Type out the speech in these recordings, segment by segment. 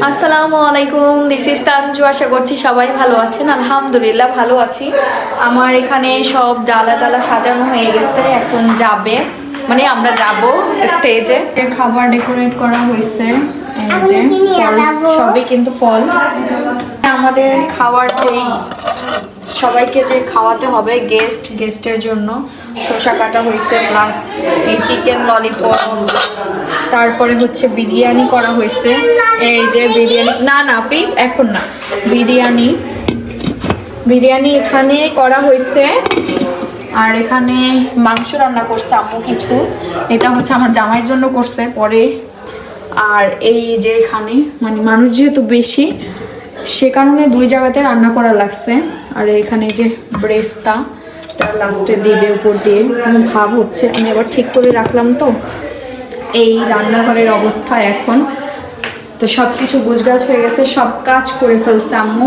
আসসালামু আলাইকুম this is Tanju আশা করছি সবাই ভালো আছেন। আলহামদুলিল্লাহ ভালো আছি। আমার এখানে সব ডালা ডালা সাজানো হয়ে গেছে এখন যাবে। মানে আমরা যাব স্টেজে খাবার ডেকোরেট করা হয়েছে এই যে সবই কিন্তু ফল। আমাদের খাওয়ার যেই সবাইকে যে খাওয়াতে হবে গেস্ট গেস্টের জন্য। শসা কাটা হয়েছে প্লাস এই চিকেন ললিপপ তারপরে হচ্ছে বিরিয়ানি করা হয়েছে। এই যে বিরিয়ানি, না না, আপি, এখন না। বিরিয়ানি বিরিয়ানি এখানে করা হয়েছে। আর এখানে মাংস রান্না করছে আম্মু কিছু। এটা হচ্ছে আমার জামাইয়ের জন্য করছে পরে। আর এই যে এখানে মানে মানুষ যেহেতু বেশি, সে কারণে দুই জায়গাতে রান্না করা লাগছে। আর এখানে যে ব্রেস্তা লাস্টে দিবে উপর দিয়ে। ভাব হচ্ছে, আমি আবার ঠিক করে রাখলাম তো। এই রান্নাঘরের অবস্থা এখন। তো সব কিছু গুজগাছ হয়ে গেছে, সব কাজ করে ফেলছে আম্মু।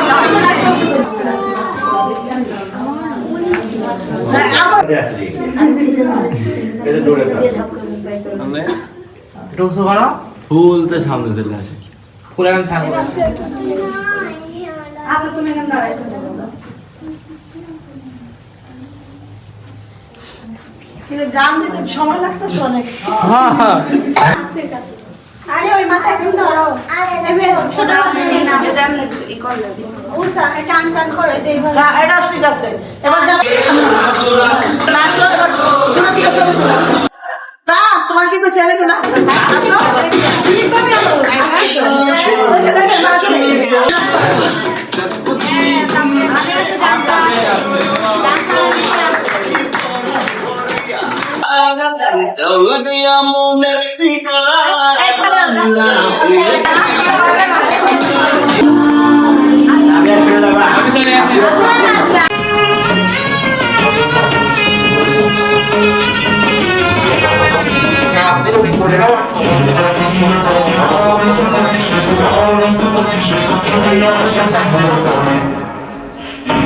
ফুল তো সামনে চলে আসে গান দিতে সময় লাগতেছে অনেক আরে ওই মাথা এখন ধরো ছোট উষা টান টান করে যে এইভাবে। এটা ঠিক আছে। এবার তোমার কি কইছে আসো। مليون شمس مدورين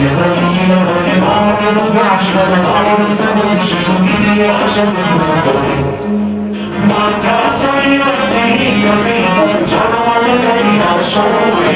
يدري يدري بارز بعشرة بارز بوجه مليون شمس مدورين ما تعطي يدري يدري جرى لدي شعوري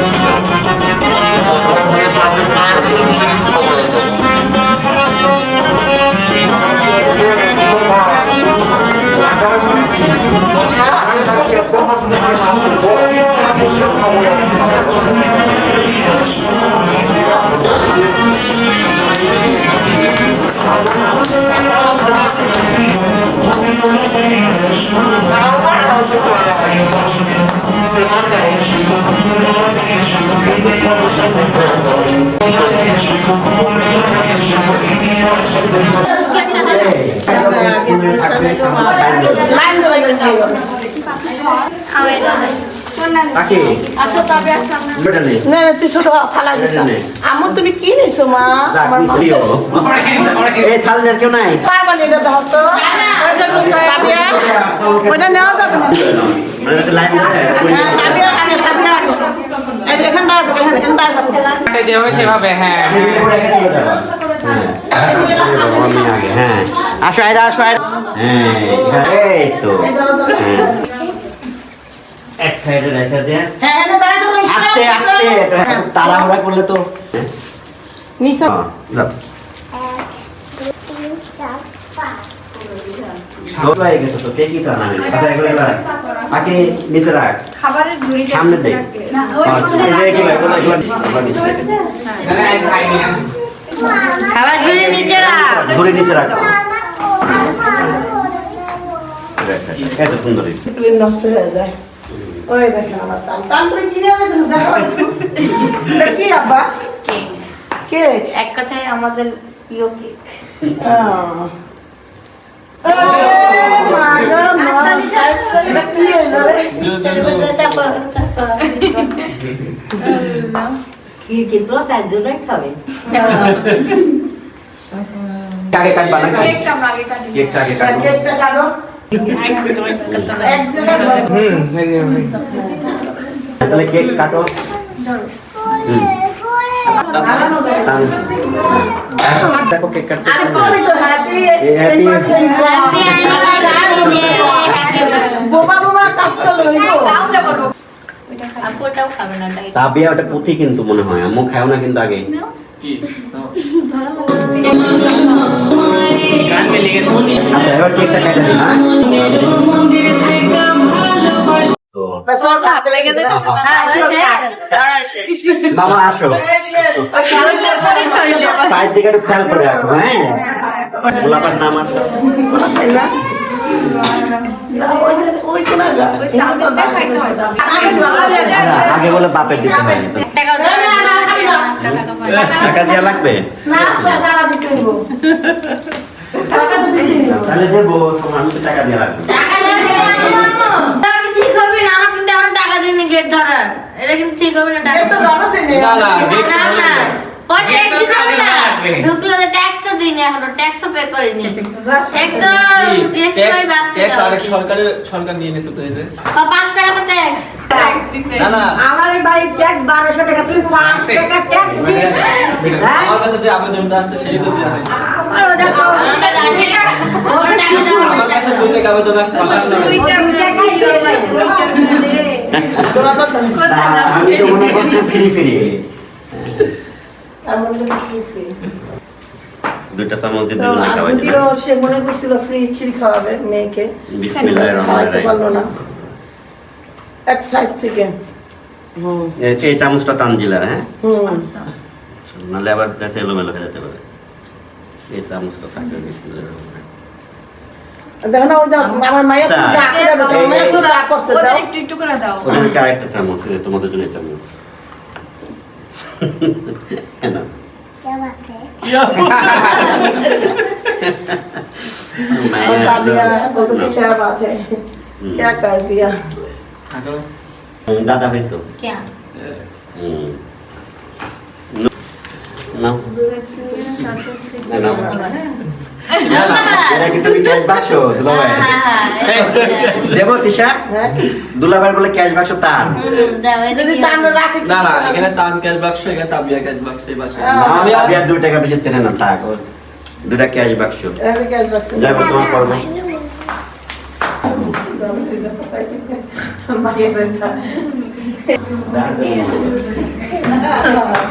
ค่ะ না না তুই ছোট ফালা দিস নে, নে। তুমি কি নিছো মা রাখ, আমার মা- এই থাল কেউ নাই পারবা না এটা দাও তো তাবিয়া ওইটা নেওয়া যাবে না মানে একটা লাইন আছে, ওই- হ্যাঁ তাবিয়া আগে তাবিয়া আগে এই যে এখানে এখানটা আছে যেভাবে সেভাবে হ্যাঁ। হ্যাঁ। আমি আগে, হ্যাঁ। আসো আয়রা আসো আয়রা হ্যাঁ এই তো হ্যাঁ। এক সাইডে রেখে দিয়ে হ্যাঁ এনে দাঁড়ায় তো আস্তে আস্তে একটু তাড়াহুড়া করলে তো। হ্যাঁ। নিসা হ্যাঁ, হয়ে আচ্ছা এগুলো রাখ। আগে নিচে রাখ। খাবারের ঝুড়িটা সামনে নিচে দিক রাখবে। এই যে এগুলো এগুলো এগুলো এগুলো নিচে। রেখে দিও। খাইনি খাবার ঝুড়ি নিচে রাখ। ধরে নিচে রাখ। এত সুন্দর নষ্ট হয়ে যায়। ওই দেখেন আমার তান তান তুমি কিনে এনে দিছো, দেখো এটা কি আব্বা কেক এক কথায় আমাদের প্রিয় কি হইল রে? কাকে কাটবা নাকি কেকটা আগে কাটি কেকটা কাটবো কেকটা কাটো তাহলে কেক কাটো। দেখো কেক কাটতে আরে কবি তো হ্যাপি happy- বোবা বোবা কাজ করলে হইল। আমরা বলব আপু ওটাও খাবে না তাই তাবিয়া ওটা পুঁথি কিন্তু মনে হয় আম্মু খাও না কিন্তু আগে। আচ্ছা এবার কেকটা কেটে হ্যাঁ হ্যাঁ আসো সাইড দিকে একটু খেয়াল করে আসো হ্যাঁ গোলাপার। আগে। আচ্ছা, বলে বাপের দিতে হয় টাকা দেওয়া লাগবে তাহলে দেবো তোমার আমি তো টাকা দেওয়া লাগবে টাকা দিয়ে না। আমার এটা কিন্তু ঠিক হবে না টাকা নে। না, না, না এখনও। ট্যাক্সও পে করিনি। একদম জিএসটি ট্যাক্স আরেক সরকারের সরকার নিয়ে তো এই যে। টাকা তো ট্যাক্স না না। আমার এই বাড়ির ট্যাক্স বারোশো টাকা। তুমি টাকা ট্যাক্স দিয়ে হ্যাঁ? আমার কাছে যে আবেদনটা আসছে সেই তো দেওয়া হয়েছে। আমি তো মনে করছি ফ্রি ফ্রি। দুইটা চামচ দিয়ে খাওয়াই যদিও সে মনে করছিল ফ্রি খিরি খাওয়াবে মেয়েকে বিসমিল্লাহির রহমানির খাওয়াইতে রহিম। পারল না এক সাইড থেকে এই- এই চামচটা তানজিলার হ্যাঁ হুম। নাহলে আবার কাছে এলোমেলো হয়ে যেতে পারে। এই বিসমিল্লাহির রহমানির রহিম। দেখো না আমার মায়ের একটু একটু করে দাও। একটা চামচ তোমাদের জন্য চামচ হ্যাঁ না और নাও দেবো তিশা। দুলাভাই বলে ক্যাশ বাক্স তান। না না এখানে তান ক্যাশ বাক্স এখানে তাবিয়া ক্যাশ বাক্স তাবিয়া দুই টাকা বেশি চেনে না তাক দুটা ক্যাশ বাক্স যাই তোমার করব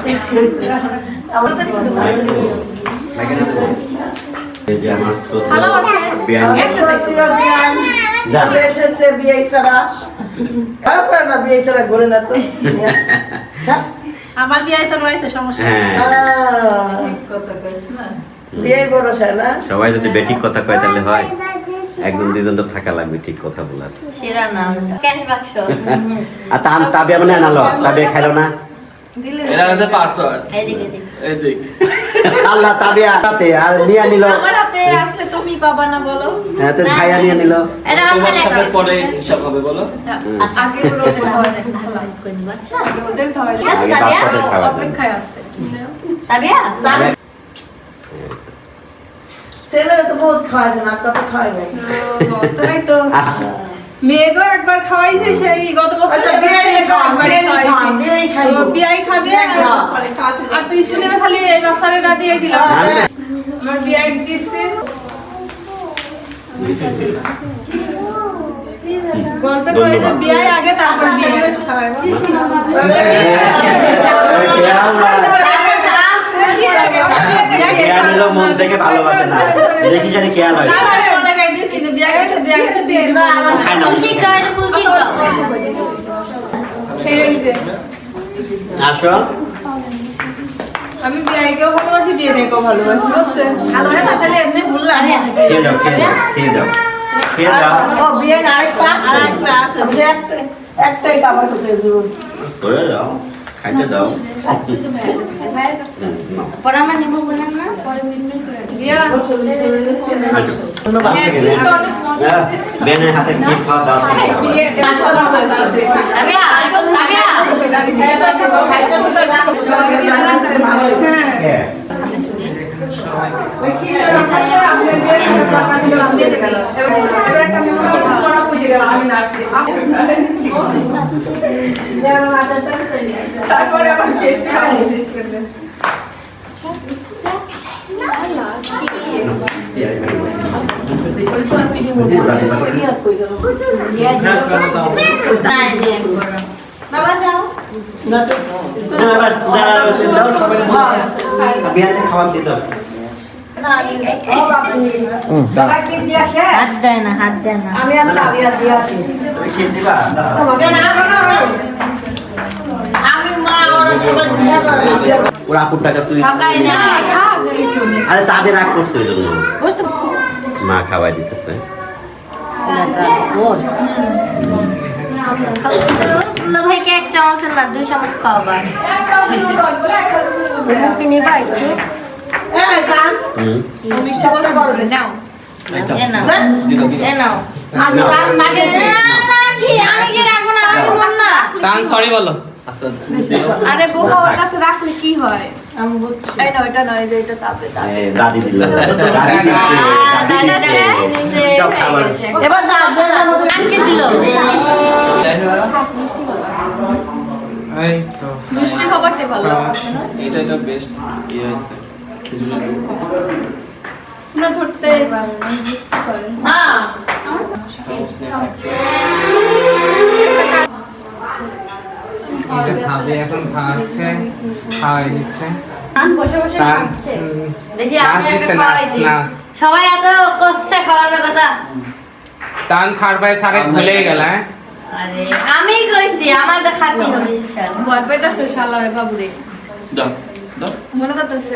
Thank you. আমার বিয়ে তো হ্যাঁ? রয়েছে সমস্যা সবাই যদি বেঠিক কথা কয় তাহলে হয়। একজন দুজন তো থাকা লাগবে ঠিক কথা বলার। আর তা তাবিয়া মানে আনালো তাবিয়া খাইলো না? দিলে এটা হচ্ছে পাসওয়ার্ড এদিকে। আল্লাহ তাবিয়া হাতে আর নিয়ে নিল। আমার হাতে। আসলে তুমি পাবা না বলো। হ্যাঁ তো ভাইয়া নিয়ে নিল। এটা আমার সাথে পরে হিসাব হবে বলো। আগে ওদের খাওয়া দেন আগে ওদের খাওয়া দেন। আগে বাচ্চাদের খাওয়া দেন। অপেক্ষায় আছে। তাবিয়া? ছেলে তো বহুত খাওয়াই না কত খাওয়াই তো মেয়েগো একবার খাওয়াইছে সেই গত বছর আচ্ছা। বিয়াই খাবে আর- তুই শুনে খালি এই বাচ্চারে না দিয়ে দিলাম আমার বিয়াই দিচ্ছে গল্পে করে যে বিয়াই আগে তারপর বিয়ে মন থেকে ভালোবাসে না। দেখি জানি কেয়া হয় খায় না ফুলকি দাও এটা ফুলকি দাও আসো। আমি বিয়াইকেও ভালোবাসি বিয়ে ভালোবাসি ভালো না তাহলে এমনি খেয়ে যাও খেয়ে যাও খেয়ে যাও খেয়ে যাও ও বিয়ে একটাই করে খাইতে পরে আমরা নিব বললাম না? বিয়া আসো। ধন্যবাদ থেকে নে। হ্যাঁ, হাতে তাবিয়া তাবিয়া হ্যাঁ। তারপরে আবার শেষ করলেন বাবা যাও দাও, দাও, খাবার দিতে হবে। হাত দেয় না হাত দেয় না আমি দিয়ে? দাও। ওরা আপুর টাকা শুনে আরে তাদের রাগ করছে ওই জন্য মা খাওয়াই দিতেছে। ভাইকে এক চামচ না দুই চামচ খাওয়াবা। আরে বোকা ওর কাছে রাখলে কি হয়? আমি বুঝছি এই না নয় যে এটা তাপে তাপে। এই দাদি দিল। দাদি দিচ্ছে দাদি দাদা দিচ্ছে দাদা নিচে সব খাবার। এবার যা যা আজকে দিল এই তো। মিষ্টি খাবারটা ভালো এটা এটা বেস্ট ইয়ে খেজুরের না ধরতে পারে না বুঝতে পারে হ্যাঁ এটা খাবে। এখন খাওয়াচ্ছে খাওয়াই দিচ্ছে। বসে বসে খাচ্ছে দেখি আমি। সবাই এত কষছে খাওয়ানোর কথা। তান খার পায়ে সারে ভুলে গেল হ্যাঁ? আরে আমি কইছি আমার খাতি হবে সুশাল ভয় পাইতেছে শালারে বাবুরে। দাও দাও। মনে করতেছে।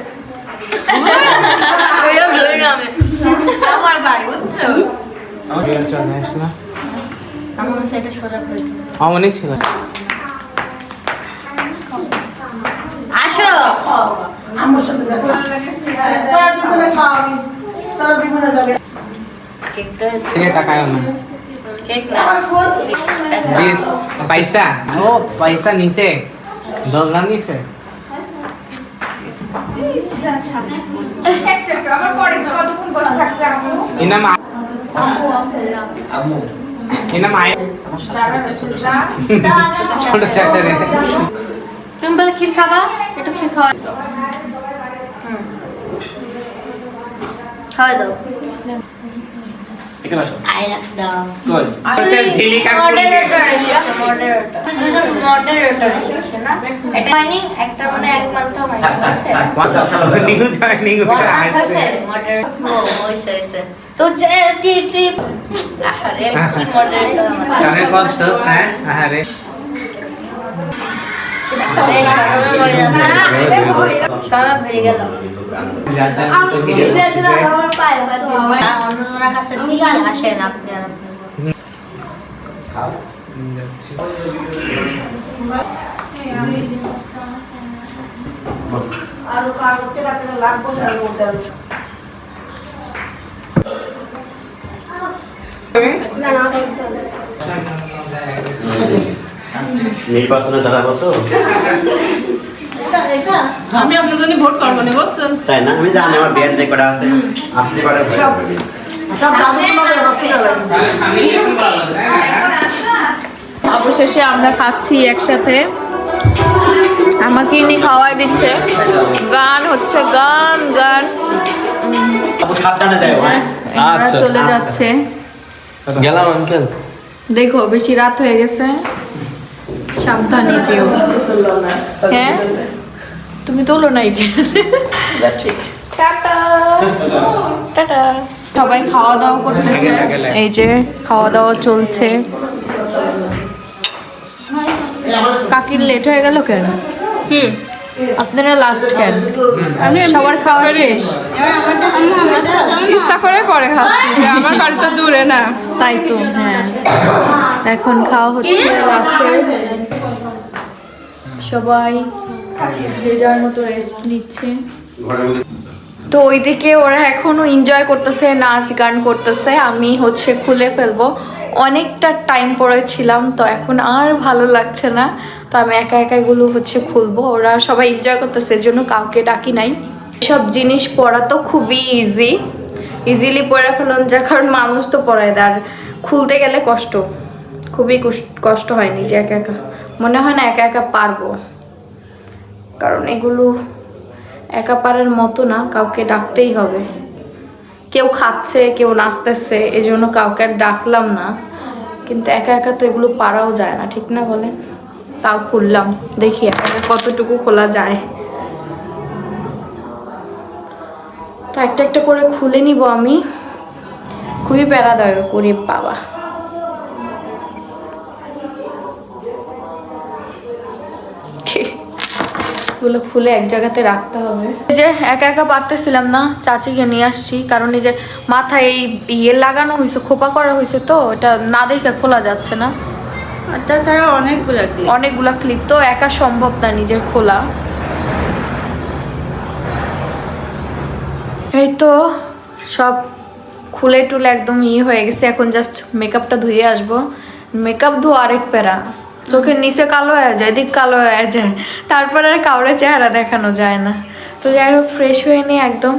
ওইও ধরে না আমি। আমার ভাই বুঝছ? বিয়ের চলে আসলো আমার সেটা সোজা করে দিই। ছিল। আসো। আমার সাথে দেখা। তোরা দুজনে খাওয়াবি তোরা দুজনে যাবে। কেকটা দিকে কেক না। পয়সা। ও পয়সা নিচে দোলনা তুমি বলে ক্ষীর খাবা? একটু ক্ষীর খাওয়া খাওয়া দাও এখানে আসো আয় রাখ দাও কই হচ্ছে ঝিলিকা মডারেটর মডারেটর মডারেটর এটা মাইনিং একটা মানে এক মান্থ মাইনিং আছে নিউ জয়নিং One month হয়েছে মডারেটর ও হয়েছে হয়েছে তো টি আরে কি মডারেটর অনেক কষ্ট হ্যাঁ আরে সবাই ভরে গেল যা যা তো কি আর অন্যজনের কাছে দিয়ে আসেন আপনি আর আপনি খাও যাচ্ছি আর কার কেটা কেটা লাগবো না ওটা নির্বাচনে দাঁড়াবো তো? আমি আপনার জন্য ভোট করব না বুঝছেন? তাই না? আমি জানি আমার বিয়ের যে কটা আছে। আসলে পরে অবশেষে আমরা খাচ্ছি একসাথে। আমাকে ইনি খাওয়াই দিচ্ছে। গান হচ্ছে গান গান। হ্যাঁ? আচ্ছা, চলে। যাচ্ছে। গেলাম আঙ্কেল দেখো বেশি রাত হয়ে গেছে। সাবধানে যেও। হ্যাঁ? তুমি তোলো না কেন ঠিক। টাটা। টাটা। সবাই খাওয়া দাওয়া করতেছে এই যে খাওয়া দাওয়া চলছে। কাকির লেট হয়ে গেল কেন? আপনারা লাস্ট কেন? সবার খাওয়া শেষ। ইচ্ছা করে করে খাচ্ছি আমার বাড়ি তো দূরে না। তাই তো হ্যাঁ। এখন খাওয়া হচ্ছে লাস্টে সবাই যে যার মতো রেস্ট নিচ্ছে। তো ওইদিকে ওরা এখনও এনজয় করতেছে, নাচ গান করতেছে। আমি হচ্ছে খুলে ফেলব। অনেকটা টাইম পরে ছিলাম, তো এখন আর ভালো লাগছে না। তো আমি একা একা এগুলো হচ্ছে খুলবো। ওরা সবাই এনজয় করতেছে জন্য কাউকে ডাকি নাই। সব জিনিস পড়া তো খুবই ইজি ইজিলি পড়ে ফেলুন যা, কারণ মানুষ তো পড়ায়, আর খুলতে গেলে কষ্ট। খুবই কষ্ট- কষ্ট হয় নিজে একা একা। মনে হয় না একা একা পারব। কারণ এগুলো একা পারার মতো না, কাউকে ডাকতেই হবে। কেউ খাচ্ছে, কেউ নাচতেছে এই জন্য কাউকে আর ডাকলাম না। কিন্তু একা একা তো এগুলো পারাও যায় না, ঠিক না বলেন? তাও খুললাম, দেখি কতটুকু খোলা যায়। তো একটা একটা করে খুলে নিব আমি। খুবই প্যারাদায়ক করি বাবা। গুলো খুলে এক জায়গাতে রাখতে হবে। এই যে একা একা পারতেছিলাম না চাচিকে নিয়ে আসছি কারণ এই যে মাথায় এই ইয়ে লাগানো হয়েছে খোপা করা হয়েছে তো এটা না দেখে খোলা যাচ্ছে না। তাছাড়া অনেকগুলো ক্লিপ অনেকগুলা ক্লিপ তো একা সম্ভব না নিজের খোলা। এই তো সব খুলে টুলে একদম ইয়ে হয়ে গেছে এখন জাস্ট মেকআপটা ধুয়ে আসব। মেকআপ ধোয়া আরেক প্যারা। চোখের নিচে কালো হয়ে যায় দিক কালো হয়ে যায়। তারপর আর কাউরে চেহারা দেখানো যায় না। তো যাই হোক ফ্রেশ হয়ে নিয়ে একদম